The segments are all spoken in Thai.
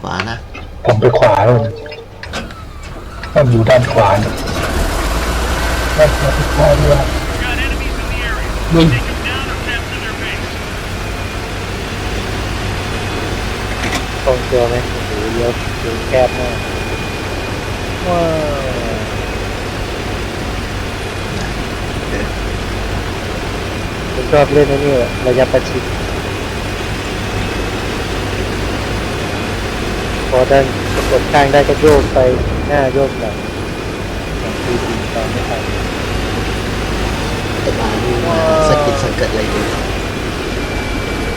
ขวานะผมไปขวาเลยมันอยู่ด้านขวาเนี่ยด้านขวาไปขวาด้วย Got enemies in the area. มึง Take them down or capture their base. ตรงตัวไหมโอ้โหเลี้ยวเลี้ยวแคบมากว้าวผมชอบเล่นไอ้นี่ระยะประชิด พอด้านกดข้างได้ก็โยกไปหน้าโยกหลังอย่างทีจริงตอนไม่ทันไอ้บานี่มาสะกิดสะเกิดอะไรอยู่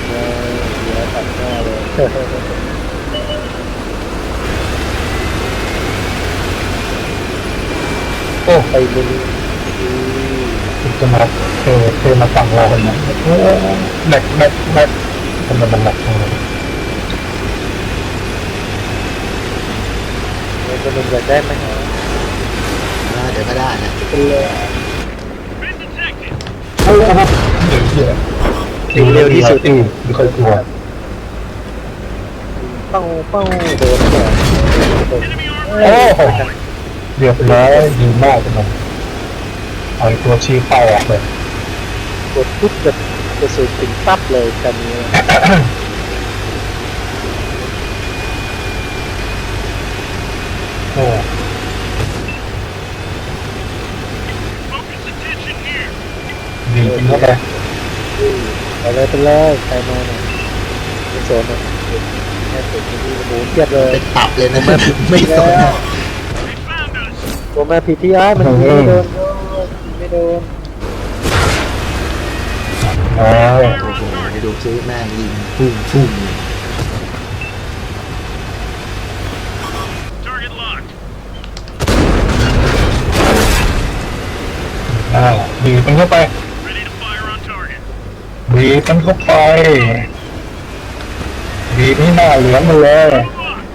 เออเดี๋ยวตัดหน้าเลยโอ้ไปเลยคุณจะมาเทเทมาฝั่งเราคนนั้นโอ้แหลกแหลกแหลกทำไมมันแหลกจังเลย มัน จะมันอยากได้ไหมฮะเออเดี๋ยวก็ได้นะเป็นเลย Been detected. โอ้โหเดี๋ยวเดี๋ยวเร็วที่สุดอืมไม่ค่อยกลัวเป้าเป้าโดนเนี่ย Enemy โอ้ armor. โหเรียบร้อยดีมากเลยมันเอาไอ้ตัวชี้เป้าออกเลยกดปุ๊บแบบกระสุนถึงปั๊บเลยกันนี้ โอ้ Focus attention here. ดีจริงเข้าไปไปเลยไปเลยใครมาหน่อยไม่สนอะแค่สุดที่โอ้โหเทียบเลยเป็นตับเลยนะไม่สน They found us. ตัวแมาผิดที่อ้ายมันยิงไม่โดนไม่โดนอ๋อโอ้โหให้ดูซิแม่งยิงพุ่งพุ่ง Target locked. อ่าดีมันเข้าไป Ready to fire on target. ดีมันเข้าไปดีนี่หน้าเหลืองมาเลย Locked.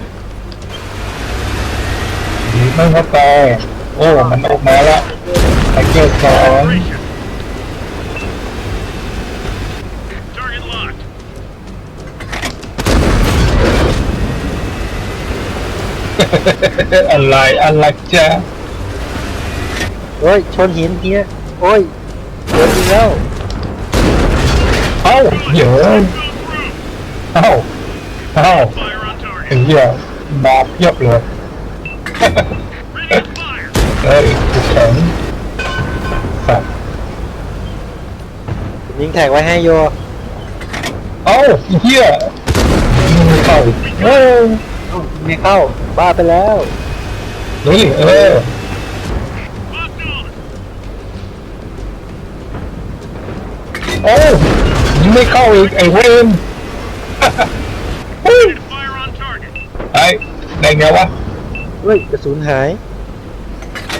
ดีมันเข้าไป โอ้ มันออกมาล้วไอเกิลสอง Operation. Target locked. อะไรอะไรจ้ะโอ้ยชนหินเฮีย โอ้ยโดนยิงแล้วเอ้าเดี๋ยว Go through. เอ้าเอ้า Fire on ไอ้ target. เหี้ยบาปเยียบเลย Ready to fire. เอ้ยกูแข็งสัตว์ผมยิงแท็กไว้ให้โยเอ้าไอ้เหี้ยยิงไม่เข้าอีกเอ้ยเอ้ายิงไม่เข้าบ้าไปแล้วดูดิเออ โอ้ยิงไม่เข้าอีกไอ้เวน Ready to fire on target. ไอ้ได้ไงวะเฮ้ยกระสุนหาย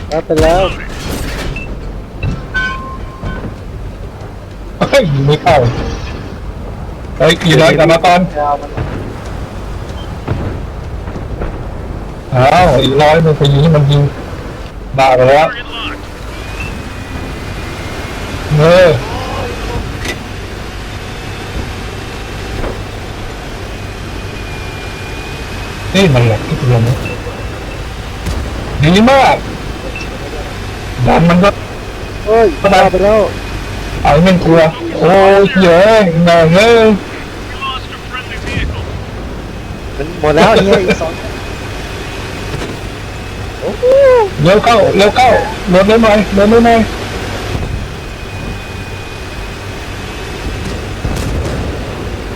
บ้าไปแล้ว Loaded. เฮ้ยยิงไม่เข้าเฮ้ยอยู่ไหนกลับมาก่อนยาวมันอ้าวอีกร้อยหนึงไปยิงให้มันยิงบ้าไปแล้ว Target locked. เออ นี่มันแหละที่ลมดีมากดันมันก็เฮ้ยบ้าไปแล้วเอาให้มันกลัวโอ้ยเยอะแม่งเอ้ย We lost a friendly vehicle. มันหมดแล้วเฮียอีกสองโอ้โหเร็วเข้าเร็วเข้าลดได้ไหมลดได้ไหม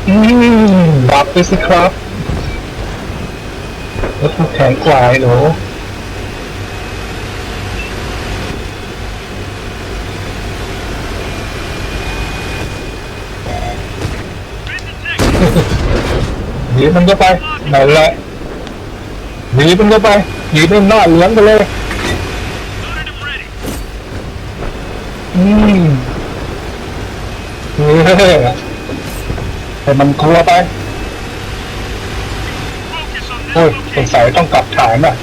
อืมดับไปสิครับ รถมันแข็งกว่าไอ้หนูหนีมันก็ไปนั่นแหละหนีมันก็ไปหนีเป็นหน้าเหลืองไปเลยอืมเฮ้ยให้มันกลัวไป โอ้ยสงสัยต้องกลับฐานอะ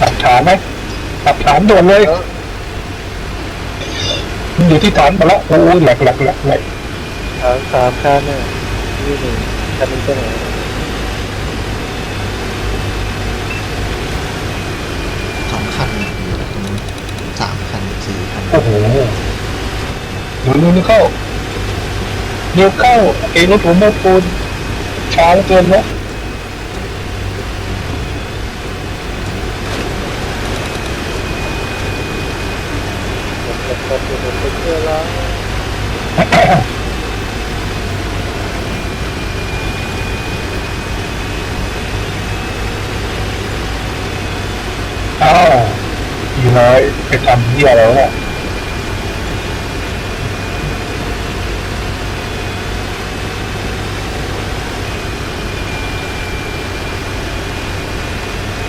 กลับฐานไหมกลับฐานด่วนเลย อยู่ที่ฐานมาละโอ้ยหลักหลักหลักเลยฐานสามข้านเนี่ยยี่หนึ่งจะเป็นเจ้ไหนสองคันอยู่ตรงนี้สามคันสี่คันโอ้โหหนูนูนเข้าเดี๋ยวเข้าไอ้รถหัมโปูนช้าเกินเนาะ ตกตกอยู่ผมเป็นเพื่อแล้วอ้าวอีน้อยไปทำเหี้ยอะไรวเนี่ย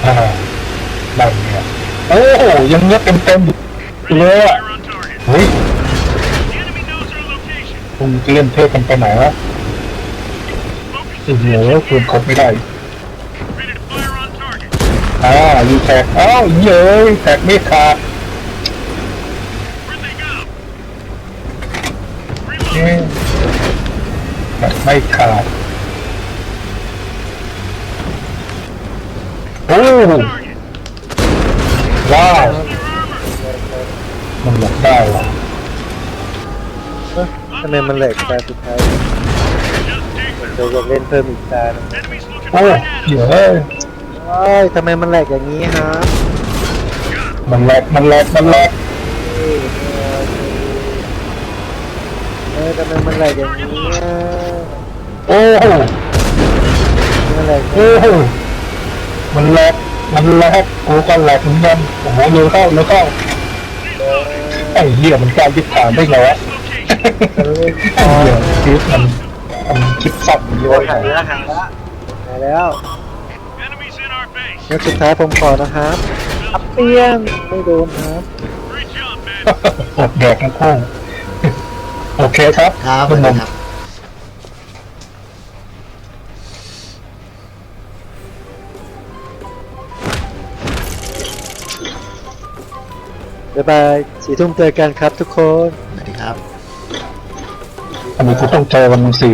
อ่านั่นเนี่ยโอ้โหยังเงียบเต็มเต็มเลยอะ ฮ้ยคงเล่นเทพกันไปไหนวะโอ้เหคุณครบไม่ได้อ่ายูแทกอ้าวเย้ยแทกไม่ขาดแท็กไม่ขาดโอ้ว้าว มันหลบได้ว่ะเอ้ยทำไมมันแหลกตาสุดท้าย Just take เดี๋ยวจะเล่นเพิ่มอีกตาหนึ่ง Enemies looking โอ้ right at เย us. อะโอ้ยทำไมมันแหลกอย่างนี้ฮะมันแหลกมันแหลกมันแหลกเอ้ยเออทำไมมันแหลกอย่างนี้อะโอ้โหมันแหลกโอ้โหมันแหลกมันแหลกกูก็แหลกเหมือนกันโอ้โหเร็วเข้าเร็วเข้า ไอ้เหี้ยมันกล้ารยึดฐานได้ไงวะ Location. มันเล่นไอ้เหี้ยชีวิตมันมันคิดสั้นเยอะหายแล้วหายแล้วหายแล้ว Enemies in our base. นัดสุดท้ายผมขอนะครับอัพเปียงไม่โดนครับ Great job, man. อดแดกทั้งคู่โอเคครับครับสคุวัณสหดีนุ่ม ครับ บ๊ายบายสี่ทุ่มเจอกันครับทุกคน สวัสดีครับ อันนี้กูต้องเจอวันสี่